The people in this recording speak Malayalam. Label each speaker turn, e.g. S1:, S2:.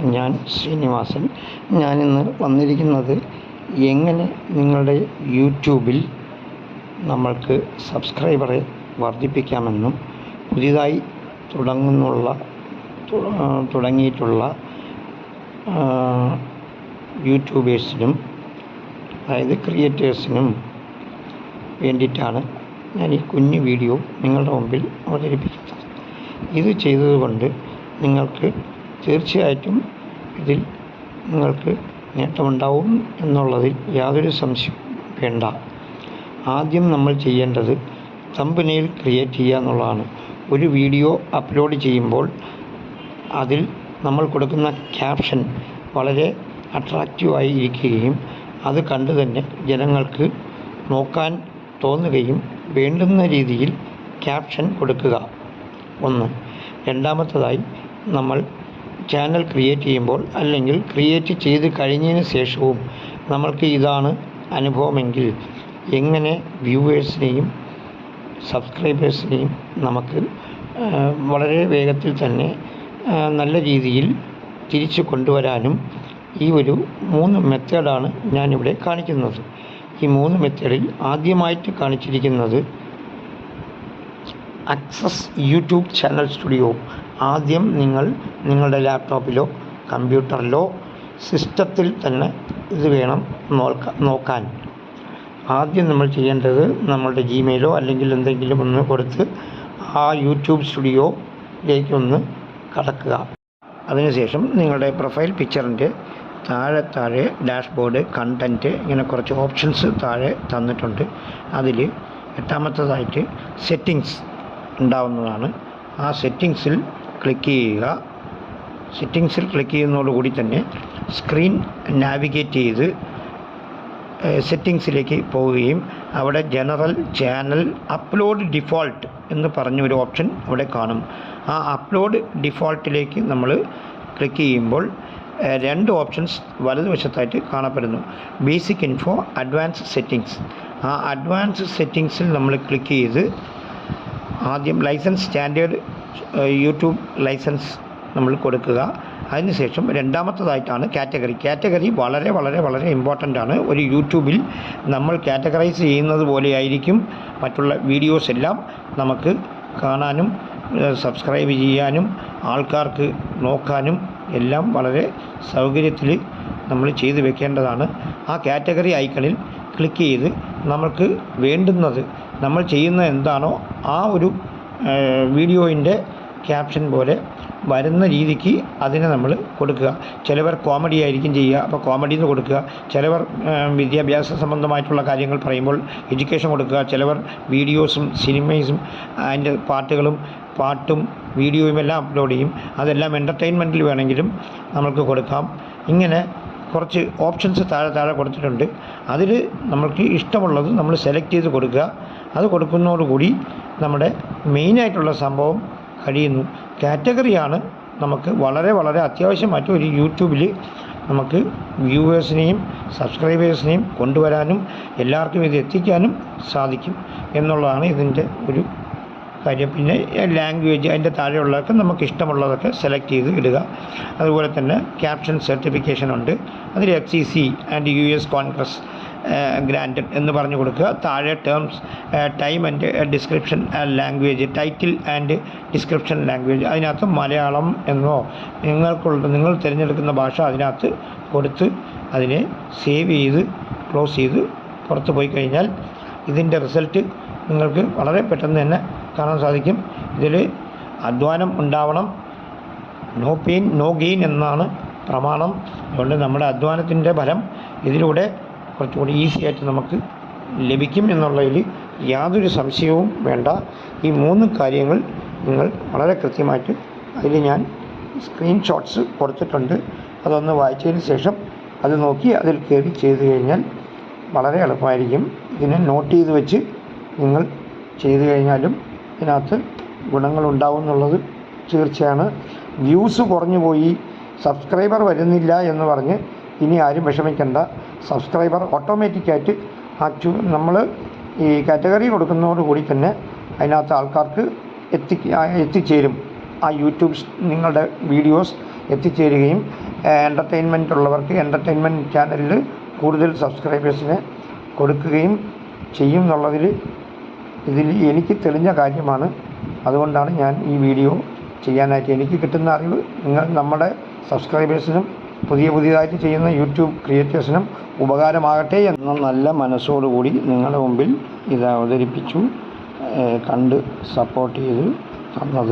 S1: ഞാൻ ശ്രീനിവാസൻ. ഞാനിന്ന് വന്നിരിക്കുന്നത് എങ്ങനെ നിങ്ങളുടെ യൂട്യൂബിൽ നമ്മൾക്ക് സബ്സ്ക്രൈബറെ വർദ്ധിപ്പിക്കാമെന്നും പുതിയതായി തുടങ്ങുന്നുള്ള തുടങ്ങിയിട്ടുള്ള യൂട്യൂബേഴ്സിനും അതായത് ക്രിയേറ്റേഴ്സിനും വേണ്ടിയിട്ടാണ് ഞാൻ ഈ കുഞ്ഞു വീഡിയോ നിങ്ങളുടെ മുമ്പിൽ അവതരിപ്പിക്കുന്നത്. ഇത് ചെയ്തതുകൊണ്ട് നിങ്ങൾക്ക് തീർച്ചയായിട്ടും ഇതിൽ നിങ്ങൾക്ക് നേട്ടമുണ്ടാവും എന്നുള്ളതിൽ യാതൊരു സംശയവും വേണ്ട. ആദ്യം നമ്മൾ ചെയ്യേണ്ടത് തമ്പനെയിൽ ക്രിയേറ്റ് ചെയ്യുക എന്നുള്ളതാണ്. ഒരു വീഡിയോ അപ്ലോഡ് ചെയ്യുമ്പോൾ അതിൽ നമ്മൾ കൊടുക്കുന്ന ക്യാപ്ഷൻ വളരെ അട്രാക്റ്റീവായി ഇരിക്കുകയും അത് കണ്ടു തന്നെ ജനങ്ങൾക്ക് നോക്കാൻ തോന്നുകയും വേണ്ടുന്ന രീതിയിൽ ക്യാപ്ഷൻ കൊടുക്കുക. ഒന്ന്. രണ്ടാമത്തതായി നമ്മൾ ചാനൽ ക്രിയേറ്റ് ചെയ്യുമ്പോൾ അല്ലെങ്കിൽ ക്രിയേറ്റ് ചെയ്ത് കഴിഞ്ഞതിന് ശേഷവും നമ്മൾക്ക് ഇതാണ് അനുഭവമെങ്കിൽ എങ്ങനെ വ്യൂവേഴ്സിനെയും സബ്സ്ക്രൈബേഴ്സിനെയും നമുക്ക് വളരെ വേഗത്തിൽ തന്നെ നല്ല രീതിയിൽ തിരിച്ചു കൊണ്ടുവരാനും ഈ ഒരു മൂന്ന് മെത്തേഡാണ് ഞാനിവിടെ കാണിക്കുന്നത്. ഈ മൂന്ന് മെത്തേഡിൽ ആദ്യമായിട്ട് കാണിച്ചിരിക്കുന്നത് അക്സസ് യൂട്യൂബ് ചാനൽ സ്റ്റുഡിയോ ആദ്യം നിങ്ങൾ നിങ്ങളുടെ ലാപ്ടോപ്പിലോ കമ്പ്യൂട്ടറിലോ സിസ്റ്റത്തിൽ തന്നെ ഇത് വേണം നോക്കാൻ. ആദ്യം നമ്മൾ ചെയ്യേണ്ടത് നമ്മളുടെ ജിമെയിലോ അല്ലെങ്കിൽ എന്തെങ്കിലും ഒന്ന് കൊടുത്ത് ആ യൂട്യൂബ് സ്റ്റുഡിയോയിലേക്ക് ഒന്ന് കടക്കുക. അതിനുശേഷം നിങ്ങളുടെ പ്രൊഫൈൽ പിക്ചറിന്റെ താഴെ താഴെ ഡാഷ്ബോർഡ് കണ്ടന്റ് ഇങ്ങനെ കുറച്ച് ഓപ്ഷൻസ് താഴെ തന്നിട്ടുണ്ട്. അതിൽ എട്ടാമത്തതായിട്ട് സെറ്റിങ്സ് ഉണ്ടാവുന്നതാണ്. ആ സെറ്റിങ്സിൽ ക്ലിക്ക് ചെയ്യുക. സെറ്റിങ്സിൽ ക്ലിക്ക് ചെയ്യുന്നതോടുകൂടി തന്നെ സ്ക്രീൻ നാവിഗേറ്റ് ചെയ്ത് സെറ്റിങ്സിലേക്ക് പോവുകയും അവിടെ ജനറൽ ചാനൽ അപ്ലോഡ് ഡിഫോൾട്ട് എന്ന് പറഞ്ഞ ഒരു ഓപ്ഷൻ അവിടെ കാണും. ആ അപ്ലോഡ് ഡിഫോൾട്ടിലേക്ക് നമ്മൾ ക്ലിക്ക് ചെയ്യുമ്പോൾ രണ്ട് ഓപ്ഷൻസ് വലതുവശത്തായിട്ട് കാണപ്പെടുന്നു. ബേസിക് ഇൻഫോ അഡ്വാൻസ് സെറ്റിങ്സ് ആ അഡ്വാൻസ് സെറ്റിങ്സിൽ നമ്മൾ ക്ലിക്ക് ചെയ്ത് ആദ്യം ലൈസൻസ് സ്റ്റാൻഡേർഡ് യൂട്യൂബ് ലൈസൻസ് നമ്മൾ കൊടുക്കുക. അതിനുശേഷം രണ്ടാമത്തതായിട്ടാണ് കാറ്റഗറി. കാറ്റഗറി വളരെ വളരെ വളരെ ഇമ്പോർട്ടന്റ് ആണ്. ഒരു യൂട്യൂബിൽ നമ്മൾ കാറ്റഗറൈസ് ചെയ്യുന്നത് പോലെയായിരിക്കും മറ്റുള്ള വീഡിയോസ് എല്ലാം നമുക്ക് കാണാനും സബ്സ്ക്രൈബ് ചെയ്യാനും ആൾക്കാർക്ക് നോക്കാനും എല്ലാം വളരെ സൗകര്യത്തിൽ നമ്മൾ ചെയ്തു വെക്കേണ്ടതാണ്. ആ കാറ്റഗറി ഐക്കണിൽ ക്ലിക്ക് ചെയ്ത് നമുക്ക് വേണ്ടുന്നത് നമ്മൾ ചെയ്യുന്ന എന്താണോ ആ ഒരു വീഡിയോയിന്റെ ക്യാപ്ഷൻ പോലെ വരുന്ന രീതിക്ക് അതിനെ നമ്മൾ കൊടുക്കുക. ചിലവർ കോമഡി ആയിരിക്കും ചെയ്യുക. അപ്പോൾ കോമഡി എന്ന് കൊടുക്കുക. ചിലവർ വിദ്യാഭ്യാസ സംബന്ധമായിട്ടുള്ള കാര്യങ്ങൾ പറയുമ്പോൾ എഡ്യൂക്കേഷൻ കൊടുക്കുക. ചിലവർ വീഡിയോസും സിനിമയും അതിന്റെ പാട്ടുകളും പാട്ടും വീഡിയോയും എല്ലാം അപ്ലോഡ് ചെയ്യും. അതെല്ലാം എന്റർടൈൻമെന്റിൽ വേണമെങ്കിലും നമുക്ക് കൊടുക്കാം. ഇങ്ങനെ കുറച്ച് ഓപ്ഷൻസ് താഴെ താഴെ കൊടുത്തിട്ടുണ്ട്. അതിൽ നമ്മൾക്ക് ഇഷ്ടമുള്ളത് നമ്മൾ സെലക്ട് ചെയ്ത് കൊടുക്കുക. അത് കൊടുക്കുന്നതോടുകൂടി നമ്മുടെ മെയിനായിട്ടുള്ള സംഭവം കഴിയുന്നു. കാറ്റഗറിയാണ് നമുക്ക് വളരെ വളരെ അത്യാവശ്യമായിട്ട് ഒരു യൂട്യൂബിൽ നമുക്ക് വ്യൂവേഴ്സിനെയും സബ്സ്ക്രൈബേഴ്സിനെയും കൊണ്ടുവരാനും എല്ലാവർക്കും ഇത് എത്തിക്കാനും സാധിക്കും എന്നുള്ളതാണ് ഇതിന്റെ ഒരു കാര്യം. പിന്നെ ലാംഗ്വേജ് അതിന്റെ താഴെയുള്ളതൊക്കെ നമുക്ക് ഇഷ്ടമുള്ളതൊക്കെ സെലക്ട് ചെയ്ത് ഇടുക. അതുപോലെ തന്നെ ക്യാപ്ഷൻ സർട്ടിഫിക്കേഷൻ ഉണ്ട്. അതിൽ F C C and U S congress grand എന്ന് പറഞ്ഞു കൊടുക്കുക. താഴെ terms time and description language title and description language അതിനകത്ത് മലയാളം എന്നോ നിങ്ങൾക്കുള്ള നിങ്ങൾ തിരഞ്ഞെടുക്കുന്ന ഭാഷ അതിനകത്ത് കൊടുത്ത് അതിനെ സേവ് ചെയ്ത് ക്ലോസ് ചെയ്ത് പുറത്ത് പോയി കഴിഞ്ഞാൽ ഇതിന്റെ റിസൾട്ട് നിങ്ങൾക്ക് വളരെ പെട്ടെന്ന് തന്നെ കാണാൻ സാധിക്കും. ഇതിൽ അധ്വാനം ഉണ്ടാവണം. നോ പെയിൻ നോ ഗെയിൻ എന്നാണ് പ്രമാണം അതുകൊണ്ട് നമ്മുടെ അധ്വാനത്തിന്റെ ഫലം ഇതിലൂടെ കുറച്ചുകൂടി ഈസി ആയിട്ട് നമുക്ക് ലഭിക്കും എന്നുള്ളതിൽ യാതൊരു സംശയവും വേണ്ട. ഈ മൂന്ന് കാര്യങ്ങൾ നിങ്ങൾ വളരെ കൃത്യമായിട്ട് അതിൽ ഞാൻ സ്ക്രീൻഷോട്ട്സ് കൊടുത്തിട്ടുണ്ട്. അതൊന്ന് വായിച്ചതിന് ശേഷം അത് നോക്കി അതിൽ കയറി ചെയ്ത് കഴിഞ്ഞാൽ വളരെ എളുപ്പമായിരിക്കും. ഇതിനെ നോട്ട് ചെയ്ത് വെച്ച് നിങ്ങൾ ചെയ്തു കഴിഞ്ഞാലും ഇതിനകത്ത് ഗുണങ്ങളുണ്ടാവും എന്നുള്ളത് തീർച്ചയാണ്. വ്യൂസ് കുറഞ്ഞു പോയി സബ്സ്ക്രൈബർ വരുന്നില്ല എന്ന് പറഞ്ഞ് ഇനി ആരും വിഷമിക്കേണ്ട. സബ്സ്ക്രൈബർ ഓട്ടോമാറ്റിക്കായിട്ട് ആക്ച്വ നമ്മൾ ഈ കാറ്റഗറി കൊടുക്കുന്നതോടുകൂടി തന്നെ അതിനകത്ത് ആൾക്കാർക്ക് എത്തി എത്തിച്ചേരും. ആ യൂട്യൂബ് നിങ്ങളുടെ വീഡിയോസ് എത്തിച്ചേരുകയും എന്റർടൈൻമെന്റ് ഉള്ളവർക്ക് എന്റർടൈൻമെന്റ് ചാനലിൽ കൂടുതൽ സബ്സ്ക്രൈബേഴ്സിനെ കൊടുക്കുകയും ചെയ്യും എന്നുള്ളതിൽ ഇതിൽ എനിക്ക് തെളിഞ്ഞ കാര്യമാണ്. അതുകൊണ്ടാണ് ഞാൻ ഈ വീഡിയോ ചെയ്യാനായിട്ട് എനിക്ക് കിട്ടുന്ന അറിവ് നിങ്ങൾ നമ്മുടെ സബ്സ്ക്രൈബേഴ്സിനും പുതിയ പുതിയതായിട്ട് ചെയ്യുന്ന യൂട്യൂബ് ക്രിയേറ്റേഴ്സിനും ഉപകാരമാകട്ടെ എന്ന നല്ല മനസ്സോടുകൂടി നിങ്ങളുടെ മുമ്പിൽ ഇത് അവതരിപ്പിച്ചു കണ്ട് സപ്പോർട്ട് ചെയ്ത് തന്നത്.